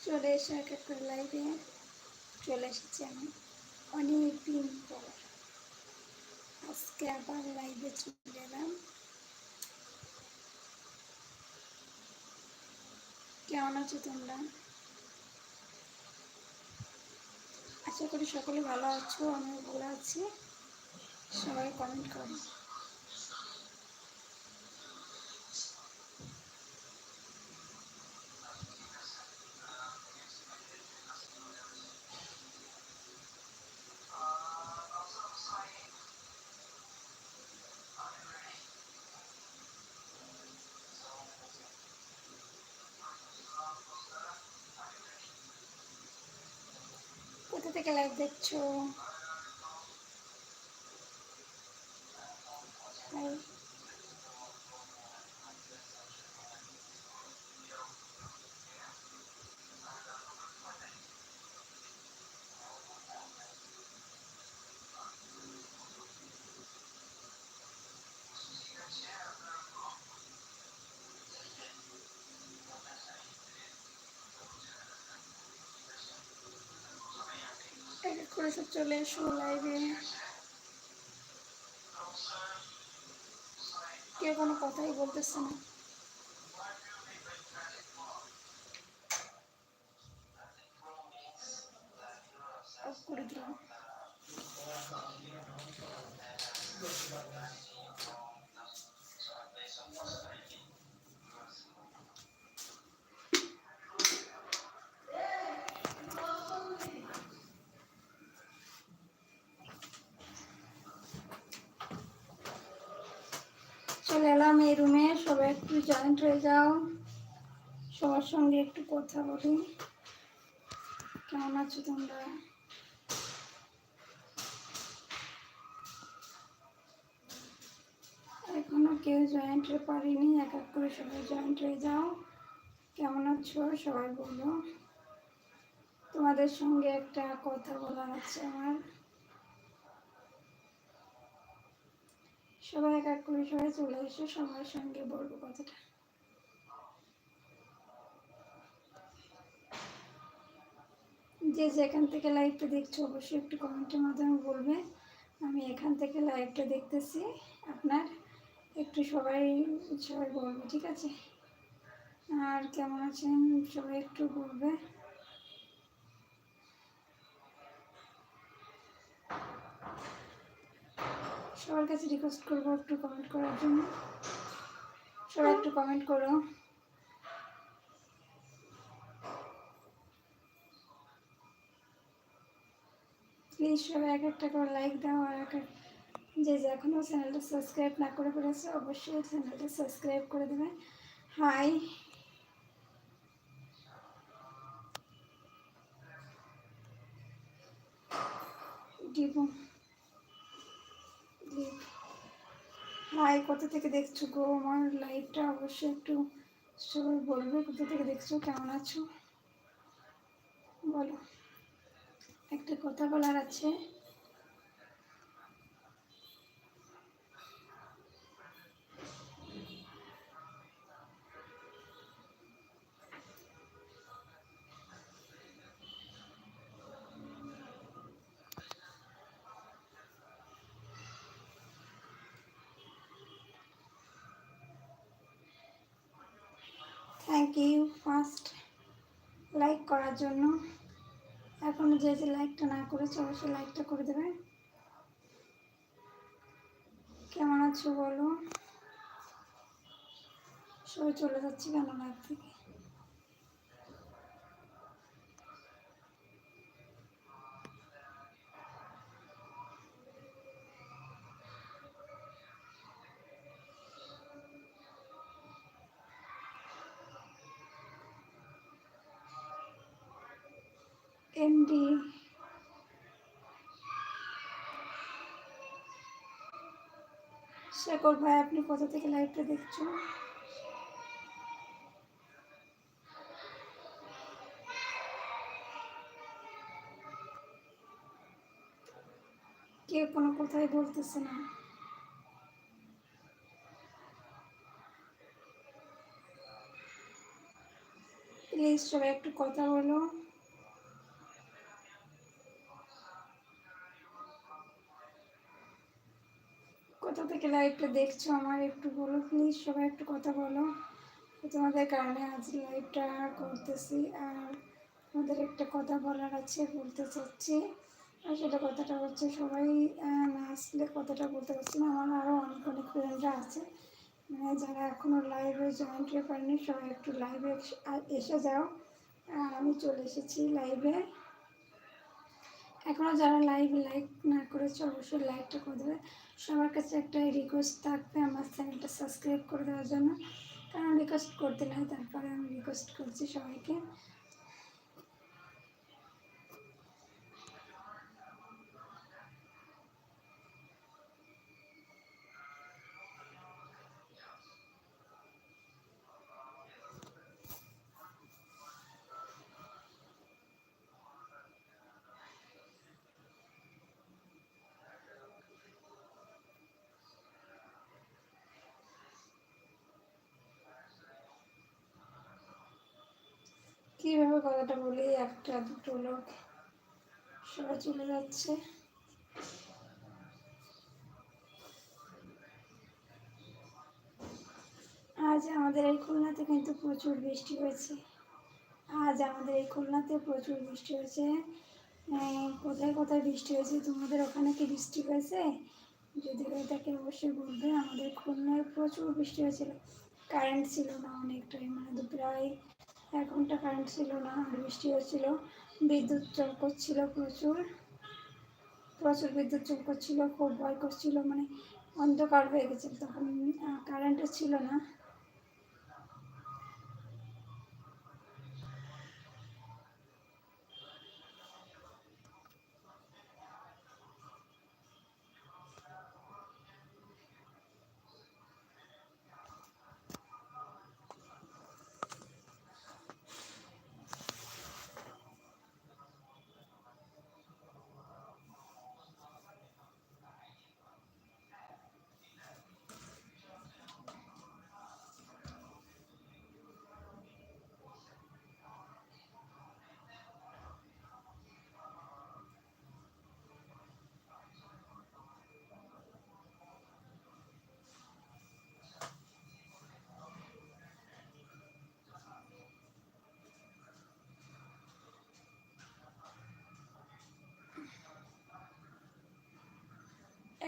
চলে এসে এক এক করে লাইভে চলে এসেছি আমি। অনেক দিন পর। আজকে আবার লাইভে চলে এলাম। কেমন আছো তোমরা? আশা করি সকলে ভালো আছো, আমিও ভালো আছি। সবাই কমেন্ট করো কোথা থেকে লাইভ দেখছ হাই এক এক করে সব চলে এসো লাইভে কেউ কোনো কথাই বলতেছে না। করে দিলাম। চলে এলাম এই রুমে। সবাই একটু জয়েন্ট হয়ে যাও। সবার সঙ্গে একটু কথা বলি। কেমন আছো তোমরা? এখনও কেউ জয়েন্ট হয়ে পারিনি, এক এক করে সবাই জয়েন্ট হয়ে যাও। কেমন আছো? সবাই বলো। তোমাদের সঙ্গে একটা কথা বলার আছে আমার। সবাই এক এক করে সবাই চলে এসে সবার সঙ্গে বলব কথাটা। যে যেখান থেকে লাইভটা দেখছ, অবশ্যই একটু কমেন্টের মাধ্যমে বলবে। আমি এখান থেকে লাইভটা দেখতেছি। আপনার একটু সবাই সবাই বলবে, ঠিক আছে? আর কেমন আছেন? সবাই একটু বলবে। সবার কাছে রিকোয়েস্ট করব একটু কমেন্ট করার জন্য। সবাই একটু কমেন্ট করো। প্লিজ সবাই এক একটা করে লাইক দাও আর এক যে যে এখনও চ্যানেলটা সাবস্ক্রাইব না করে ফেলেছে, অবশ্যই চ্যানেলটা সাবস্ক্রাইব করে দেবে। হাই ডিবু ভাই, কোথা থেকে দেখছ গো? আমার লাইভটা অবশ্যই একটু সবাই বলবে। কোথা থেকে দেখছ? কেমন আছো? বলো। একটা কথা বলার আছে। থ্যাংক ফার্স্ট লাইক করার জন্য। এখন যে যে লাইকটা না করেছে, অবশ্যই লাইকটা করে দেবে। কেমন আছো বলো? সবাই চলে যাচ্ছে কেন লাইক থেকে? এমডি শেখর ভাই, আপনি কোথা থেকে লাইভটা দেখছেন? কেউ কোনো কথাই বলতেছে না। প্লিজ সবাই একটু কথা বলো। কোথা থেকে লাইভটা দেখছ আমার একটু বলো প্লিজ সবাই একটু কথা বলো। তোমাদের কারণে আজ লাইভটা করতেছি আর তোমাদের একটা কথা বলার আছে, বলতে চাচ্ছি। আর সেটা কথাটা হচ্ছে সবাই না আসলে কথাটা বলতে পারছি না। আমার আরও অনেক অনেক ফ্রেন্ডরা আছে। মানে যারা এখনও লাইভে জয়েন্ট হয়ে পারেনি, সবাই একটু লাইভে এসে যাও। আর আমি চলে এসেছি লাইভে এখনও যারা লাইভ লাইক না করেছে, অবশ্যই লাইকটা করে দেবে। সবার কাছে একটা রিকোয়েস্ট থাকবে আমার চ্যানেলটা সাবস্ক্রাইব করে দেওয়ার জন্য। কারণ রিকোয়েস্ট করতে নাই, তারপরে আমি রিকোয়েস্ট করছি সবাইকে। কীভাবে কথাটা বলি? একটা, দুটো লোক সবাই চলে যাচ্ছে। আজ আমাদের এই খুলনাতে কিন্তু প্রচুর বৃষ্টি হয়েছে। আজ আমাদের এই খুলনাতে প্রচুর বৃষ্টি হয়েছে। কোথায় কোথায় বৃষ্টি হয়েছে? তোমাদের ওখানে কি বৃষ্টি হয়েছে? যদি হয়ে থাকে, অবশ্যই বলবে। আমাদের খুলনায় প্রচুর বৃষ্টি হয়েছিল। কারেন্ট ছিল না অনেক টাইম মানে প্রায় এক ঘণ্টা কারেন্ট ছিল না আর বৃষ্টি হচ্ছিল, বিদ্যুৎ চল করছিল প্রচুর প্রচুর বিদ্যুৎ চল করছিল, খুব ভয় করছিল মানে অন্ধকার হয়ে গেছিল তখন কারেন্টও ছিল না।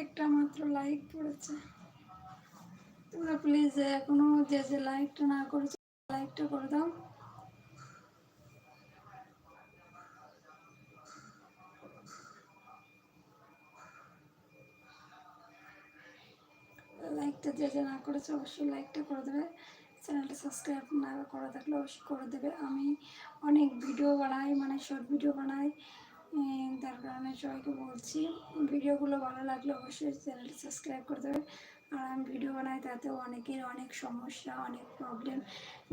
একটা মাত্র লাইক পড়েছে। তোমরা প্লিজ এখনও যে যে লাইকটা না করেছে লাইকটা করে দাও। লাইকটা যে যে না করেছে, অবশ্যই লাইকটা করে দেবে। চ্যানেলটা সাবস্ক্রাইব না করা থাকলে অবশ্যই করে দেবে। আমি অনেক ভিডিও বানাই মানে শর্ট ভিডিও বানাই। তার কারণে সবাইকে বলছি, ভিডিওগুলো ভালো লাগলে অবশ্যই চ্যানেলটি সাবস্ক্রাইব করে দেবে আর আমি ভিডিও বানাই, তাতেও অনেকের অনেক সমস্যা, অনেক প্রবলেম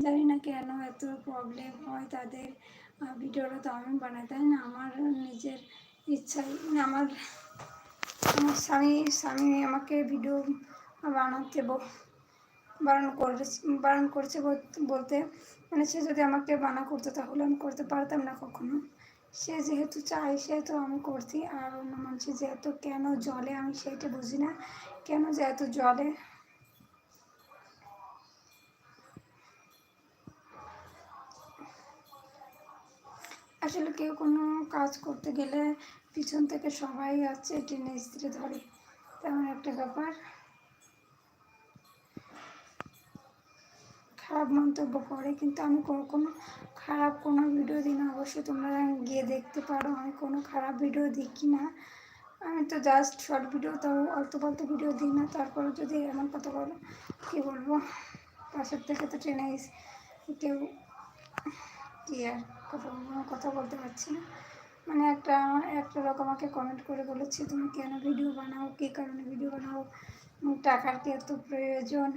জানি না কেন এত প্রবলেম হয় তাদের ভিডিওটা তো আমি বানাই, তাই না? আমার নিজের ইচ্ছাই মানে আমার আমার স্বামী স্বামী আমাকে ভিডিও বানাতে বারণ করে বারণ করছে বলতে মানে সে যদি আমাকে বানা করতো তাহলে আমি করতে পারতাম না কখনো। সে যেহেতু চায়, সেহেতু আমি করছি। আর অন্য মানুষের যেহেতু কেন জলে, আমি সেটা বুঝি না। কেন যেহেতু জলে? আসলে কেউ কোনো কাজ করতে গেলে পিছন থেকে সবাই আছে টেনে স্ত্রী ধরে। তেমন একটা ব্যাপার। খারাপ মন্তব্য করে, কিন্তু আমি কোনো খারাপ কোনো ভিডিও দিই না। অবশ্যই তোমরা গিয়ে দেখতে পারো, আমি কোনো খারাপ ভিডিও দেখি না। আমি তো জাস্ট শর্ট ভিডিও তাও অল্প বলতে ভিডিও দিই না। তারপরে যদি এমন কথা বলো, কী বলব? পাশের থেকে তো ট্রেনে কেউ কি আর কথা কথা বলতে পারছি না। মানে একটা একটা লোক আমাকে কমেন্ট করে বলেছে, তুমি কেন ভিডিও বানাও? কী কারণে ভিডিও বানাও? টাকার কি এত প্রয়োজন?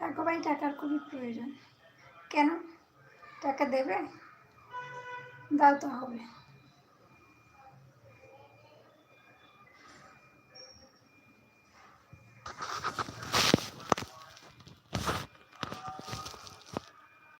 একেবারে টাকার খুবই প্রয়োজন। কেন? টাকা দেবে? দাও তো হবে।